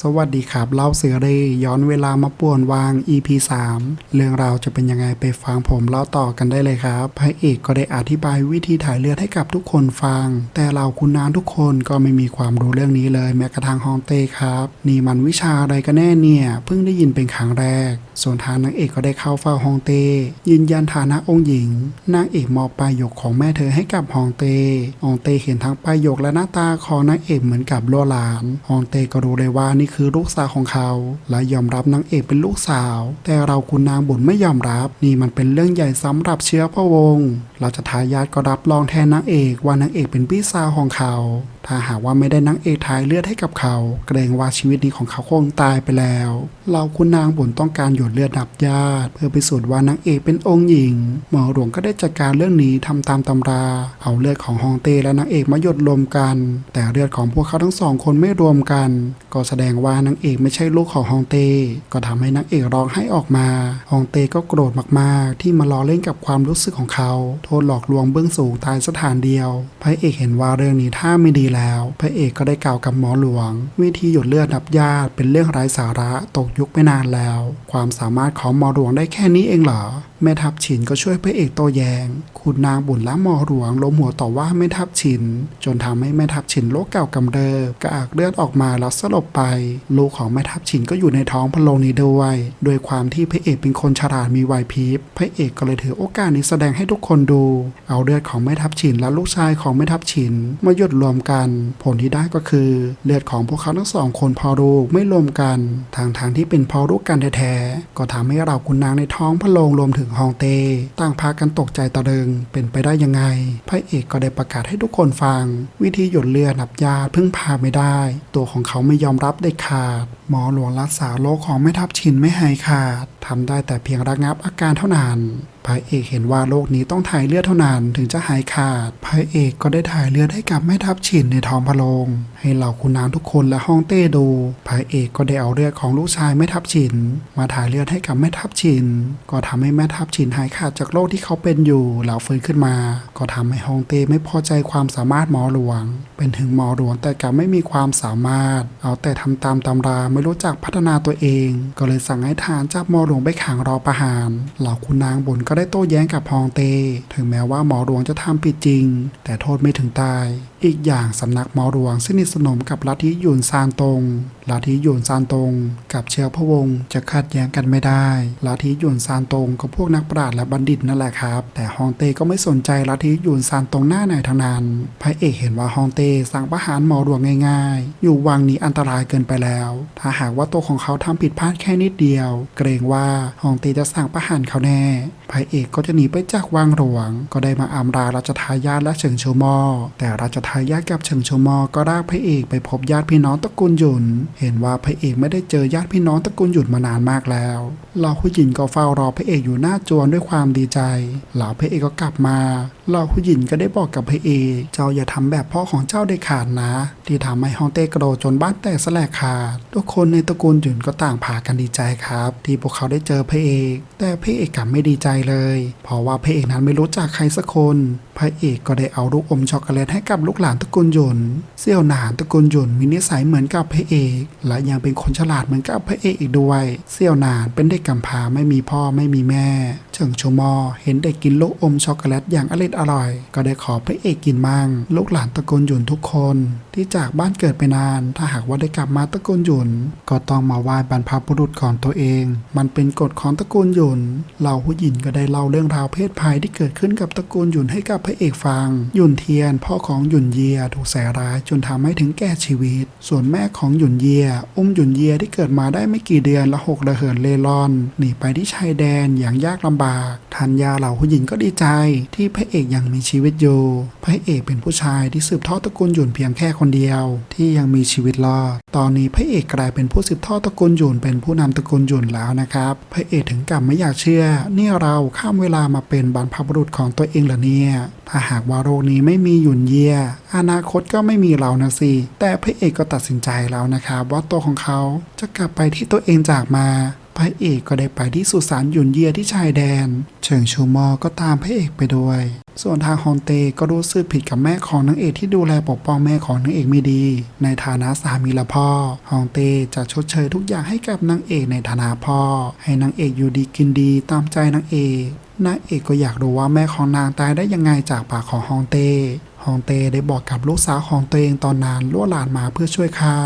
สวัสดีครับเล่าเสือเรยย้อนเวลามาป่วนวาง EP 3 เรื่องราวจะเป็นยังไงไปฟังผมเล่าต่อกันได้เลยครับพระเอกก็ได้อธิบายวิธีถ่ายเลือดให้กับทุกคนฟัง แต่เราคุณนานทุกคนก็ไม่มีความรู้เรื่องนี้เลยแม้กระทั่งฮองเต้ครับ นี่มันวิชาอะไรกันแน่เนี่ยเพิ่งได้ยินเป็นครั้งแรก ส่วนทางนางเอกก็ได้เข้าเฝ้าฮองเต้ยืนยันฐานะองค์หญิงนางเอกมอบประโยคของแม่เธอให้กับฮองเต้ฮองเต้เห็นทั้งประโยคและหน้าตาของนางเอกเหมือนกับโลหลานฮองเต้ก็รู้เลยว่านี่คือลูกสาวของเขา และยอมรับนางเอกเป็นลูกสาว แต่เราคุณนางบุญไม่ยอมรับ นี่มันเป็นเรื่องใหญ่สำหรับเชื้อพระวงศ์เราจะทายาทก็รับรองแทนนางเอกว่านางเอกเป็นพี่สาวของเขาถ้าหากว่าไม่ได้นางเอกทายเลือดให้กับเขา เกรงว่าชีวิตนี้ของเขาคงตายไปแล้วเราคุณนางบุญต้องการหยดเลือดดับญาติ เพื่อพิสูจน์ว่านางเอกเป็นองค์หญิงหมอหลวงก็ได้จัดการเรื่องนี้ทำตามตำรา เอาเลือดของฮองเต้และนางเอกมาหยดรวมกัน แต่เลือดของพวกเขาทั้งสองคนไม่รวมกัน ก็แสดงว่านางเอกไม่ใช่ลูกของฮองเต้ก็ทำให้นางเอกร้องไห้ออกมาฮองเต้ก็โกรธมากๆ ที่มาล้อเล่นกับความรู้สึกของเขา โทษหลอกลวงเบื้องสูงตายสถานเดียวพระเอกเห็นว่าเรื่องนี้ถ้าไม่ดีแล้ว พระเอกก็ได้กล่าวกับหมอหลวง วิธีหยุดเลือดดับญาติเป็นเรื่องไร้สาระตกยุคไม่นานแล้ว ความสามารถของหมอหลวงได้แค่นี้เองเหรอ แม่ทัพฉินก็ช่วยพระเอกโตแยง คุณนางบุญละมอหลวงล้มหัวต่อว่าแม่ทัพฉิน จนทำให้แม่ทัพฉินโรคเก่ากำเริบกระอักเลือดออกมาแล้วสลบไป ลูกของแม่ทัพฉินก็อยู่ในท้องพระโรงนี้ด้วยด้วยความที่พระเอกเป็นคนฉลาดมีไหวพริบพระเอกก็เลยถือโอกาสนี้แสดงให้ทุกคนดู เอาเลือดของแม่ทัพฉินและลูกชายของแม่ทัพฉินมาหยดรวมกัน ผลที่ได้ก็คือ เลือดของพวกเขาทั้งสองคนพอลูกไม่รวมกันทางทางที่เป็นพอลูกกันแท้ๆก็ทำให้เราคุณนางในท้องพระโรงรวมถึงฮองเต้ต่างพากันตกใจตะลึงเป็นไปได้ยังไง พระเอกก็ได้ประกาศให้ทุกคนฟัง วิธีหยดเลือดนับยาพึ่งพาไม่ได้ ตัวของเขาไม่ยอมรับเด็ดขาด หมอหลวงรักษาโรคของแม่ทัพชินไม่หายขาดทำได้แต่เพียงระงับอาการเท่านั้น พระเอกเห็นว่าโรคนี้ต้องถ่ายเลือดเท่านั้นถึงจะหายขาด พระเอกก็ได้ถ่ายเลือดให้กับแม่ทัพฉินในท้องพระโรงให้เหล่าคุณนางทุกคนและห้องเต้ดู พระเอกก็ได้เอาเลือดของลูกชายแม่ทัพฉิน มาถ่ายเลือดให้กับแม่ทัพฉิน ก็ทำให้แม่ทัพฉินหายขาดจากโรคที่เขาเป็นอยู่แล้วฟื้นขึ้นมา ก็ทำให้ห้องเต้ไม่พอใจความสามารถหมอหลวง เป็นถึงหมอหลวงแต่กลับไม่มีความสามารถ เอาแต่ทำตามตำราไม่รู้จักพัฒนาตัวเอง ก็เลยสั่งให้ทหารจับหมอหลวงไปขังรอประหาร เหล่าคุณนางบุญก็็ได้โต้แย้งกับฮองเต้ถึงแม้ว่าหมอหลวงจะทำผิดจริง แต่โทษไม่ถึงตาย อีกอย่างสำนักหมอหลวงสนิทสนมกับลัทธิยุนซานตงลัทธิหยุนซานตง กับเชื้อพระวงศ์จะขัดแย้งกันไม่ได้ลัทธิหยุนซานตงกับพวกนักปราชญ์และบัณฑิตนั่นแหละครับ แต่ฮองเต้ก็ไม่สนใจลัทธิหยุนซานตงหน้าไหนทั้งนั้นพระเอกเห็นว่าฮองเต้สั่งประหารหมอหลวงง่าย ๆ อยู่วังนี้อันตรายเกินไปแล้ว ถ้าหากว่าตัวของเขาทำผิดพลาดแค่นิดเดียว เกรงว่าฮองเต้จะสั่งประหารเขาแน่พระเอกก็จะหนีไปจากวังหลวง ก็ได้มาอำลาราชทายาทและเฉิงโชมอ แต่ราชทายาทกับเฉิงโชมอก็รากพระเอกไปพบญาติพี่น้องตระกูลหยุนเห็นว่าพระเอกไม่ได้เจอญาติพี่น้องตระกูลหยุดมานานมากแล้วเหล่าผู้หญิงก็เฝ้ารอพระเอกอยู่หน้าจวนด้วยความดีใจ เหล่าพระเอกก็กลับมาเหล่าผู้หญิงก็ได้บอกกับพระเอกเจ้าอย่าทำแบบพ่อของเจ้าได้ขาดนะ ที่ทำให้ฮองเต้กระโดดจนบ้านแตกสลายขาด ทุกคนในตระกูลหยุนก็ต่างพากันดีใจครับ ที่พวกเขาได้เจอพระเอก แต่พระเอกกลับไม่ดีใจเลย เพราะว่าพระเอกนั้นไม่รู้จักใครสักคน พระเอกก็ได้เอาลูกอมช็อกโกแลตให้กับลูกหลานตระกูลหยุนเสี่ยวหนานตระกูลหยุนมีนิสัยเหมือนกับพระเอก และยังเป็นคนฉลาดเหมือนกับพระเอกอีกด้วยเสี่ยวหนานเป็นเด็กกำพร้าไม่มีพ่อไม่มีแม่เฉิงโชมอ เห็นเด็กกินลูกอมช็อกโกแลตอย่างอร่อดอร่อย ก็ได้ขอพระเอกกินมั่งลูกหลานตระกูลหยุนทุกคนที่จากบ้านเกิดไปนาน ถ้าหากว่าได้กลับมาตระกูลหยุน ก็ต้องมาไหว้บรรพบุรุษของตัวเอง มันเป็นกฎของตระกูลหยุนเหล่าผู้หญิงก็ได้เล่าเรื่องราวเพศภัยที่เกิดขึ้นกับตระกูลหยุนให้กับพระเอกฟัง หยุนเทียน พ่อของหยุนเยียถูกแสร้ายจนทำให้ถึงแก่ชีวิต ส่วนแม่ของหยุนเยีย อุ้มหยุนเยียที่เกิดมาได้ไม่กี่เดือนละหกระเหินเล่ร่อน หนีไปที่ชายแดนอย่างยากลำบากทันยาเหล่าผู้หญิงก็ดีใจ ที่พระเอกยังมีชีวิตอยู่ พระเอกเป็นผู้ชายที่สืบทอดตระกูลหยุนเพียงแค่คนเดียวที่ยังมีชีวิตรอด ตอนนี้พระเอกกลายเป็นผู้สืบทอดตระกูลหยุนเป็นผู้นำตระกูลหยุนแล้วนะครับ พระเอกถึงกับไม่อยากเชื่อ นี่เราข้ามเวลามาเป็นบรรพบุรุษของตัวเองเหรอเนี่ย ถ้าหากว่าโรคนี้ไม่มีหยุนเยียอนาคตก็ไม่มีเรานะสิ แต่พระเอกก็ตัดสินใจแล้วนะครับว่าตัวของเขาจะกลับไปที่ตัวเองจากมาพระเอกก็ได้ไปที่สุสานหยุนเยียที่ชายแดน เฉิงชูมอก็ตามพระเอกไปด้วย ส่วนทางฮอนเตก็รู้สึกผิดกับแม่ของนางเอกที่ดูแลปกป้องแม่ของนางเอกไม่ดี ในฐานะสามีและพ่อฮองเตจะชดเชยทุกอย่างให้กับนางเอกในฐานะพ่อ ให้นางเอกอยู่ดีกินดีตามใจนางเอกนางเอกก็อยากรู้ว่าแม่ของนางตายได้ยังไงจากปากของฮองเต้ฮองเต้ได้บอกกับลูกสาวของตัวเองตอนนั้นล่วหลานมาเพื่อช่วยข้า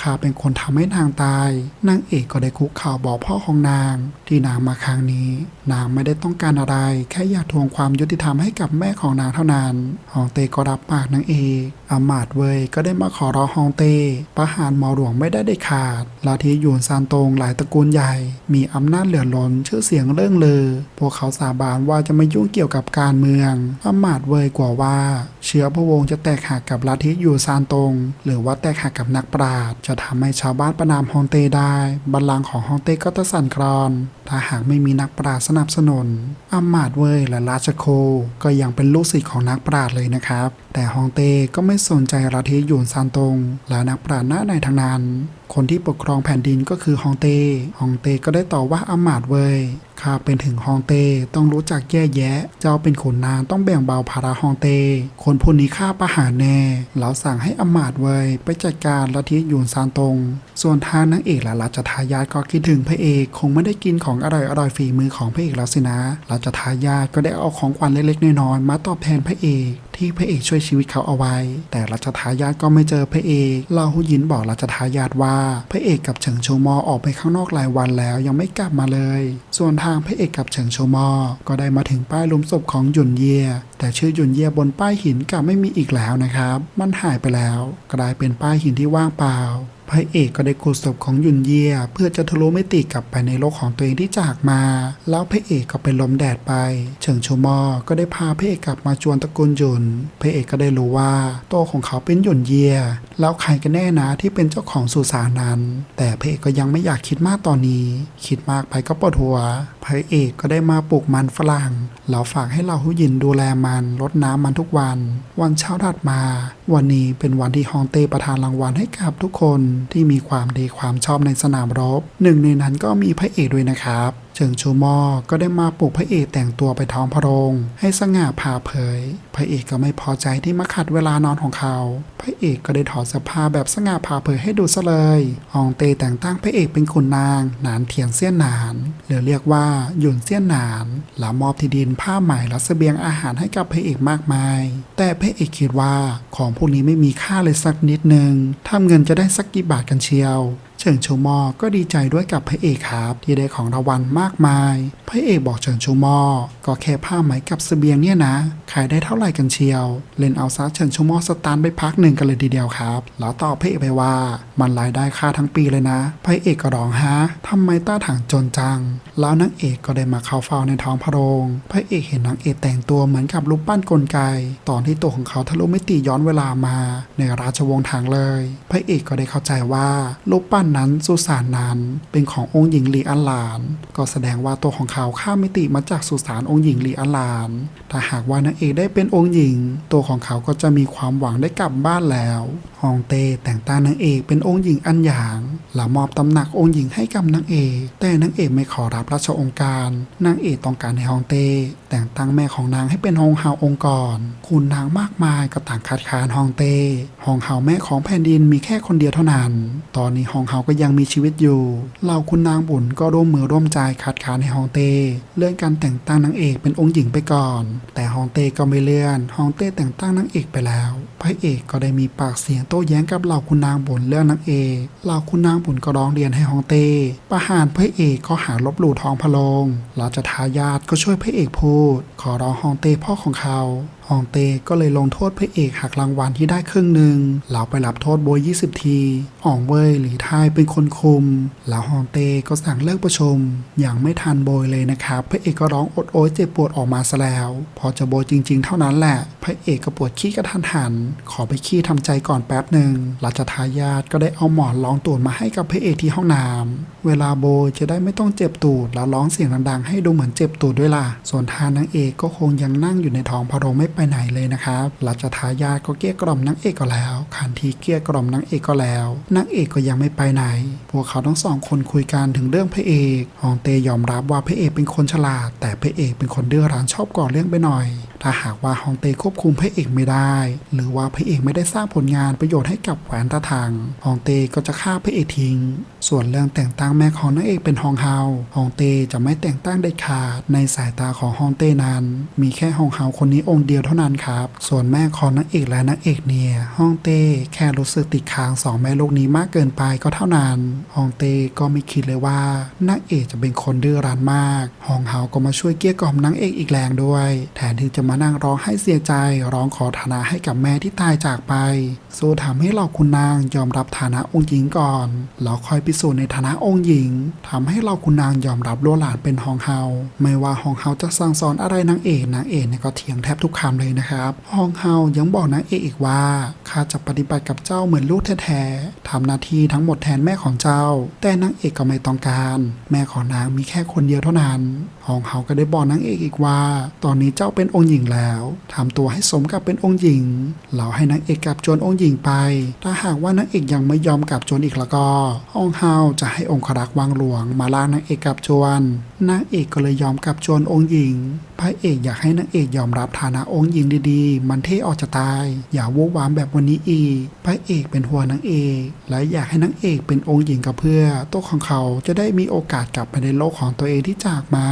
ข้าเป็นคนทำให้นางตาย นางเอกก็ได้คุกเข่าวบอกพ่อของนาง ที่นางมาครั้งนี้ นางไม่ได้ต้องการอะไร แค่อยากทวงความยุติธรรมให้กับแม่ของนางเท่านั้น ฮองเต้ก็รับปากนางเอกอามาดเวยก็ได้มาขอร้องฮองเต้ประหารหมอหลวงไม่ได้เด็ดขาดลัทธิหยวนซานตงหลายตระกูลใหญ่ มีอำนาจเหลือล้นชื่อเสียงเรื่องลือ พวกเขาสาบานว่าจะไม่ยุ่งเกี่ยวกับการเมืองอามาดเวยกว่าว่า เชื้อพระวงศ์จะแตกหักกับลัทธิหยวนซานตง หรือว่าแตกหักกับนักปราชญ์จะทำให้ชาวบ้านประนามฮองเต้ได้ บัลลังก์ของฮองเต้ก็จะสั่นคลอน ถ้าหากไม่มีนักปราชญ์นับสนุนอามาดเวยและราชโค ก็ยังเป็นลูกศิษย์ของนักปราชญ์เลยนะครับ แต่ฮองเต้ก็ไม่สนใจลัทธิยูนซานตง และนักปราชญ์หน้าในทางนั้นคนที่ปกครองแผ่นดินก็คือฮองเต้ฮองเต้ก็ได้ต่อว่าอามาดเวยข้าเป็นถึงฮองเต้ต้องรู้จักแยกแยะ เจ้าเป็นขุนนางต้องแบ่งเบาภาระฮองเต้คนผู้นี้ข้าประหารแน่แล้วสั่งให้อามาดเวยไปจัดการลัทธิหยวนซานตง ส่วนทางนางเอกและราชทายาทก็คิดถึงพระเอกคงไม่ได้กินของอร่อยอร่อยฝีมือของพระเอกแล้วสินะราชทายาทก็ได้เอาของขวัญเล็กๆน้อยๆมาตอบแทนพระเอก ที่พระเอกช่วยชีวิตเขาเอาไว้ แต่รัชทายาทก็ไม่เจอพระเอกเล่าหุยินบอกรัชทายาทว่า พระเอกกับเฉิงโชมอออกไปข้างนอกหลายวันแล้วยังไม่กลับมาเลย ส่วนทางพระเอกกับเฉิงโชมอ ก็ได้มาถึงป้ายหลุมศพของหยุนเย่แต่ชื่อหยุนเย่บนป้ายหินกลับไม่มีอีกแล้วนะครับ มันหายไปแล้ว กลายเป็นป้ายหินที่ว่างเปล่า พระเอกก็ได้ขุดศพของยุนเยีย เพื่อจะทะลุมิติกลับไปในโลกของตัวเองที่จากมา แล้วพระเอกก็เป็นลมแดดไป เฉิงโชมอ ก็ได้พาพระเอกกลับมาจวนตระกูลยุนพระเอกก็ได้รู้ว่าตัวของเขาเป็นยุนเยีย แล้วใครกันแน่นะที่เป็นเจ้าของสุสานนั้น แต่พระเอกก็ยังไม่อยากคิดมากตอนนี้ คิดมากไปก็ปวดหัว พระเอกก็ได้มาปลูกมันฝรั่งแล้วฝากให้เราหุยินดูแลมันรดน้ำมันทุกวัน วันเช้าถัดมา วันนี้เป็นวันที่ฮองเต้ประทานรางวัลให้กับทุกคนที่มีความดีความชอบในสนามรบ หนึ่งในนั้นก็มีพระเอกด้วยนะครับเฉิงชูมอ ก็ได้มาปลุกพระเอกแต่งตัวไปท้องพระโรงให้สง่าผ่าเผย พระเอกก็ไม่พอใจที่มาขัดเวลานอนของเขา พระเอกก็ได้ถอดเสื้อผ้าแบบสง่าผ่าเผยให้ดูซะเลยฮองเต้แต่งตั้งพระเอกเป็นขุนนาง หนานเทียนเสี้ยนหนาน หรือเรียกว่าหยุนเสี้ยนหนานและมอบที่ดินผ้าไหมและเสบียงอาหารให้กับพระเอกมากมาย แต่พระเอกคิดว่าของพวกนี้ไม่มีค่าเลยสักนิดนึงทำเงินจะได้สักกี่บาทกันเชียว เฉิงชูมอก็ดีใจด้วยกับพระเอกครับ ที่ได้ของรางวัลมากมาย พระเอกบอกเฉิงชูมอ ก็แค่ผ้าไหมกับเสบียงเนี่ยนะ ขายได้เท่าไหร่กันเชียว เล่นเอาซะเฉิงชูมอสตาร์ไปพักหนึ่งกันเลยทีเดียวครับ แล้วตอบพระเอกไปว่า มันรายได้ค่าทั้งปีเลยนะ พระเอกก็ร้องฮะทำไมต้าถังจนจัง แล้วนางเอกก็ได้มาเข้าเฝ้าในท้องพระโรง พระเอกเห็นนางเอกแต่งตัวเหมือนกับรูปปั้นกลไก ตอนที่ตัวของเขาทะลุมิติย้อนเวลามา ในราชวงศ์ทางเลย พระเอกก็ได้เข้าใจว่ารูปปั้นนั้นสุสานนั้นเป็นขององค์หญิงหลีอันหลาน ก็แสดงว่าตัวของเขาข้ามมิติมาจากสุสานองค์หญิงหลีอันหลาน ถ้าหากว่านางเอกได้เป็นองค์หญิง ตัวของเขาก็จะมีความหวังได้กลับบ้านแล้วฮองเต้แต่งตั้งนางเอกเป็นองค์หญิงอันหยางและมอบตำหนักองค์หญิงให้กับนางเอก แต่นางเอกไม่ขอรับราชองค์การ นางเอกต้องการให้ฮองเต้แต่งตั้งแม่ของนางให้เป็นฮองเฮาองค์กรคุณนางมากมายก็ต่างคัดค้านฮองเต้ฮองเฮาแม่ของแผ่นดินมีแค่คนเดียวเท่านั้น ตอนนี้ฮองเฮาก็ยังมีชีวิตอยู่เหล่าคุณนางบุญก็ร่วมมือร่วมใจคัดค้านให้ฮองเต้เลื่อนการแต่งตั้งนางเอกเป็นองค์หญิงไปก่อน แต่ฮองเต้ก็ไม่เลื่อนฮองเต้แต่งตั้งนางเอกไปแล้วพระเอกก็ได้มีปากเสียงโต้แย้งกับเหล่าคุณนางบุญเรื่องนางเอกเหล่าคุณนางบุญก็ร้องเรียนให้ฮองเต้ประหารพระเอกก็หาลบหลู่ท้องพระโรงราชทายาทก็ช่วยพระเอกพูดขอร้องฮองเต้พ่อของเขา ฮองเต้ก็เลยลงโทษพระเอกหักรางวัลที่ได้ครึ่งหนึ่งแล้วไปรับโทษโบย20 ทีอ่องเว่ยหรือทายเป็นคนคุมแล้วฮองเต้ก็สั่งเลิกประชุม อย่างไม่ทันโบยเลยนะครับ พระเอกก็ร้องอดโอยเจ็บปวดออกมาซะแล้ว พอจะโบยจริง ๆ เท่านั้นแหละ พระเอกก็ปวดขี้กระทันหัน ขอไปขี้ทำใจก่อนแป๊บหนึ่งราชทายาทก็ได้เอาหมอนรองตูดมาให้กับพระเอกที่ห้องน้ำเวลาโบยจะได้ไม่ต้องเจ็บตูดแล้วร้องเสียงดังๆให้ดูเหมือนเจ็บตูดด้วยล่ะส่วนทานนางเอกก็คงยังนั่งอยู่ในท้องพระโรงไม่ไปไหนเลยนะครับรัชทายาทก็เกลี้ยกล่อมนางเอกก็แล้วขันทีเกลี้ยกล่อมนางเอกก็แล้วนางเอกก็ยังไม่ไปไหน พวกเขาทั้งสองคนคุยกันถึงเรื่องพระเอกฮองเตยอมรับว่าพระเอกเป็นคนฉลาด แต่พระเอกเป็นคนดื้อรั้นชอบก่อเรื่องไปหน่อย ถ้าหากว่าฮองเต้ควบคุมพระเอกไม่ได้ หรือว่าพระเอกไม่ได้สร้างผลงานประโยชน์ให้กับแหวนตาทางฮองเต้ก็จะฆ่าพระเอกทิ้ง ส่วนเรื่องแต่งตั้งแม่ของนางเอกเป็นฮองเฮาฮองเต้จะไม่แต่งตั้งเด็ดขาดในสายตาของฮองเต้นั้น มีแค่ฮองเฮาคนนี้องค์เดียวเท่านั้นครับ ส่วนแม่ของนางเอกและนางเอกเนี่ยฮองเต้แค่รู้สึกติดค้างสองแม่ลูกนี้มากเกินไปก็เท่านั้นฮองเต้ก็ไม่คิดเลยว่านางเอกจะเป็นคนดื้อรั้นมากฮองเฮาก็มาช่วยเกลี้ยกล่อมนางเอกอีกแรงด้วย แทนที่จะมานั่งร้องให้เสียใจ ร้องขอฐานะให้กับแม่ที่ตายจากไปสู้ทำให้เราคุณนางยอมรับฐานะองค์หญิงก่อนแล้วค่อยพิสูจน์ในฐานะองค์หญิงทำให้เราคุณนางยอมรับลัวหลานเป็นฮองเฮาไม่ว่าฮองเฮาจะสั่งสอนอะไรนางเอกนางเอกเนี่ยก็เถียงแทบทุกคำเลยนะครับฮองเฮายังบอกนางเอกอีกว่าข้าจะปฏิบัติกับเจ้าเหมือนลูกแท้ๆทำหน้าที่ทั้งหมดแทนแม่ของเจ้า แต่นางเอกก็ไม่ต้องการ แม่ของนางมีแค่คนเดียวเท่านั้น ฮองเฮาก็ได้บอกนางเอกอีกว่า ตอนนี้เจ้าเป็นองค์หญิงแล้วทำตัวให้สมกับเป็นองค์หญิงเราให้นางเอกกลับจวนองค์หญิงไป ถ้าหากว่านางเอกยังไม่ยอมกลับจวนอีกแล้วก็ฮองเฮาจะให้องครักษ์วังหลวงมาล่านางเอกกลับจวนนางเอกก็เลยยอมกลับจวนองค์หญิง พระเอกอยากให้นางเอกยอมรับฐานะองค์หญิงดีๆ มันเท่ออกจะตาย อย่าวู่วามแบบวันนี้อีกพระเอกเป็นหัวนางเอก และอยากให้นางเอกเป็นองค์หญิงกับเพื่อ ตัวของเขาจะได้มีโอกาสกลับไปในโลกของตัวเองที่จากมา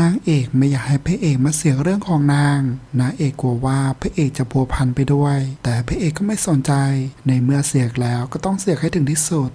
นางเอกไม่อยากให้พระเอกมาเสียเรื่องของนาง นางเอกกลัวว่าพระเอกจะพัวพันไปด้วย แต่พระเอกก็ไม่สนใจ ในเมื่อเสียกแล้วก็ต้องเสียกให้ถึงที่สุด